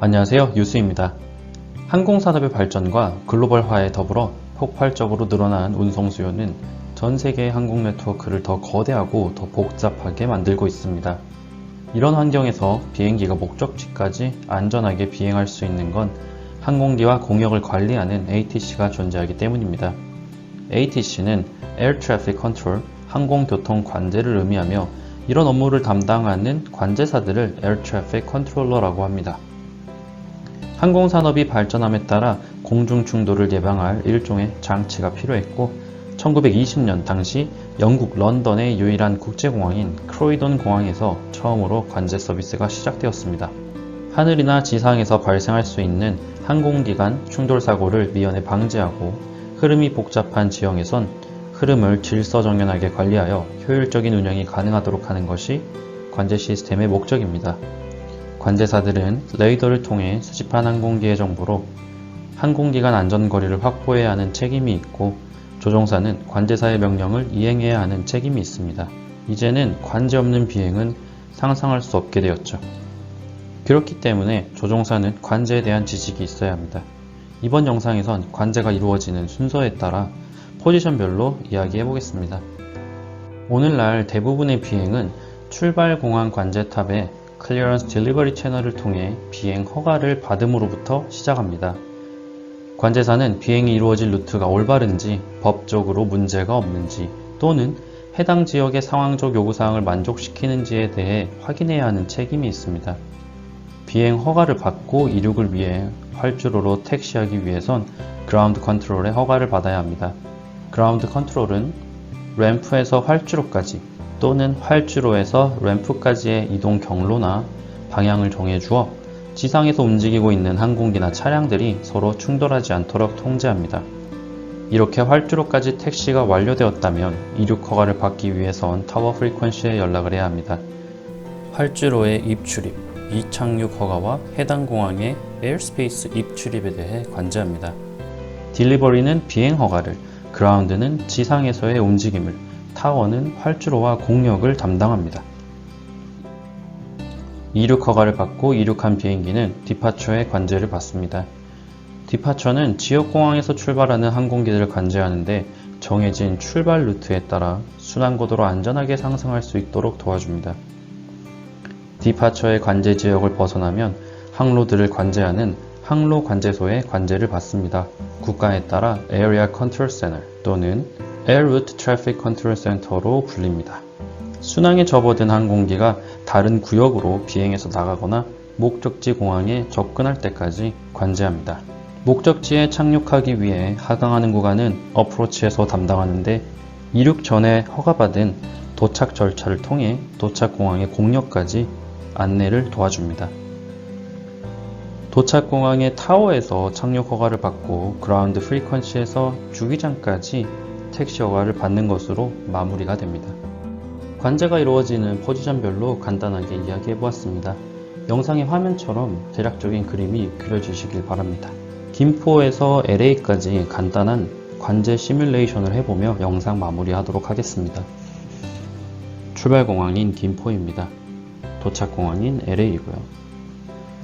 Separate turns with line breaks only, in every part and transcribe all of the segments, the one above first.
안녕하세요. 유수입니다. 항공산업의 발전과 글로벌화에 더불어 폭발적으로 늘어난 운송 수요는 전 세계의 항공 네트워크를 더 거대하고 더 복잡하게 만들고 있습니다. 이런 환경에서 비행기가 목적지까지 안전하게 비행할 수 있는 건 항공기와 공역을 관리하는 ATC가 존재하기 때문입니다. ATC는 Air Traffic Control, 항공교통 관제를 의미하며 이런 업무를 담당하는 관제사들을 Air Traffic Controller라고 합니다. 항공산업이 발전함에 따라 공중 충돌을 예방할 일종의 장치가 필요했고 1920년 당시 영국 런던의 유일한 국제공항인 크로이돈 공항에서 처음으로 관제 서비스가 시작되었습니다. 하늘이나 지상에서 발생할 수 있는 항공기간 충돌 사고를 미연에 방지하고 흐름이 복잡한 지형에선 흐름을 질서정연하게 관리하여 효율적인 운영이 가능하도록 하는 것이 관제 시스템의 목적입니다. 관제사들은 레이더를 통해 수집한 항공기의 정보로 항공기간 안전거리를 확보해야 하는 책임이 있고 조종사는 관제사의 명령을 이행해야 하는 책임이 있습니다. 이제는 관제 없는 비행은 상상할 수 없게 되었죠. 그렇기 때문에 조종사는 관제에 대한 지식이 있어야 합니다. 이번 영상에선 관제가 이루어지는 순서에 따라 포지션별로 이야기해 보겠습니다. 오늘날 대부분의 비행은 출발 공항 관제탑의 클리어런스 딜리버리 채널을 통해 비행 허가를 받음으로부터 시작합니다. 관제사는 비행이 이루어질 루트가 올바른지 법적으로 문제가 없는지 또는 해당 지역의 상황적 요구사항을 만족시키는지에 대해 확인해야 하는 책임이 있습니다. 비행 허가를 받고 이륙을 위해 활주로로 택시하기 위해선 그라운드 컨트롤의 허가를 받아야 합니다. 그라운드 컨트롤은 램프에서 활주로까지 또는 활주로에서 램프까지의 이동 경로나 방향을 정해주어 지상에서 움직이고 있는 항공기나 차량들이 서로 충돌하지 않도록 통제합니다. 이렇게 활주로까지 택시가 완료되었다면 이륙 허가를 받기 위해선 타워 프리퀀시에 연락을 해야 합니다. 활주로의 입출입, 이착륙 허가와 해당 공항의 에어스페이스 입출입에 대해 관제합니다. 딜리버리는 비행 허가를, 그라운드는 지상에서의 움직임을, 타워는 활주로와 공역을 담당합니다. 이륙 허가를 받고 이륙한 비행기는 디파처의 관제를 받습니다. 디파처는 지역 공항에서 출발하는 항공기들을 관제하는데 정해진 출발 루트에 따라 순환고도로 안전하게 상승할 수 있도록 도와줍니다. 디파처의 관제 지역을 벗어나면 항로들을 관제하는 항로 관제소의 관제를 받습니다. 국가에 따라 Area Control Center 또는 Air Route Traffic Control Center로 불립니다. 순항에 접어든 항공기가 다른 구역으로 비행해서 나가거나 목적지 공항에 접근할 때까지 관제합니다. 목적지에 착륙하기 위해 하강하는 구간은 어프로치에서 담당하는데 이륙 전에 허가받은 도착 절차를 통해 도착 공항의 공역까지 안내를 도와줍니다. 도착 공항의 타워에서 착륙 허가를 받고 그라운드 프리퀀시에서 주기장까지 택시 허가를 받는 것으로 마무리가 됩니다. 관제가 이루어지는 포지션별로 간단하게 이야기해 보았습니다. 영상의 화면처럼 대략적인 그림이 그려지시길 바랍니다. 김포에서 LA까지 간단한 관제 시뮬레이션을 해보며 영상 마무리하도록 하겠습니다. 출발공항인 김포입니다. 도착공항인 LA이고요.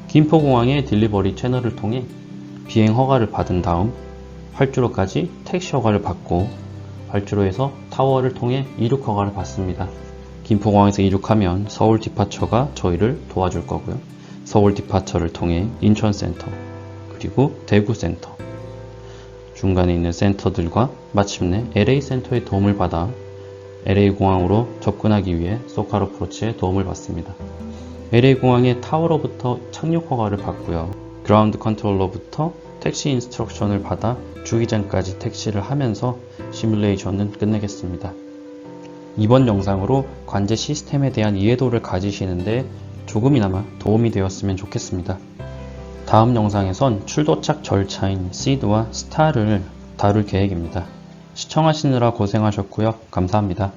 김포공항의 딜리버리 채널을 통해 비행 허가를 받은 다음 활주로까지 택시 허가를 받고 활주로에서 타워를 통해 이륙 허가를 받습니다. 김포공항에서 이륙하면 서울 디파처가 저희를 도와줄 거고요. 서울 디파처를 통해 인천센터 그리고 대구센터 중간에 있는 센터들과 마침내 LA센터의 도움을 받아 LA공항으로 접근하기 위해 소카로 프로치의 도움을 받습니다. LA공항의 타워로부터 착륙 허가를 받고요. 그라운드 컨트롤러부터 택시 인스트럭션을 받아 주기장까지 택시를 하면서 시뮬레이션은 끝내겠습니다. 이번 영상으로 관제 시스템에 대한 이해도를 가지시는데 조금이나마 도움이 되었으면 좋겠습니다. 다음 영상에선 출도착 절차인 시드와 스타를 다룰 계획입니다. 시청하시느라 고생하셨고요. 감사합니다.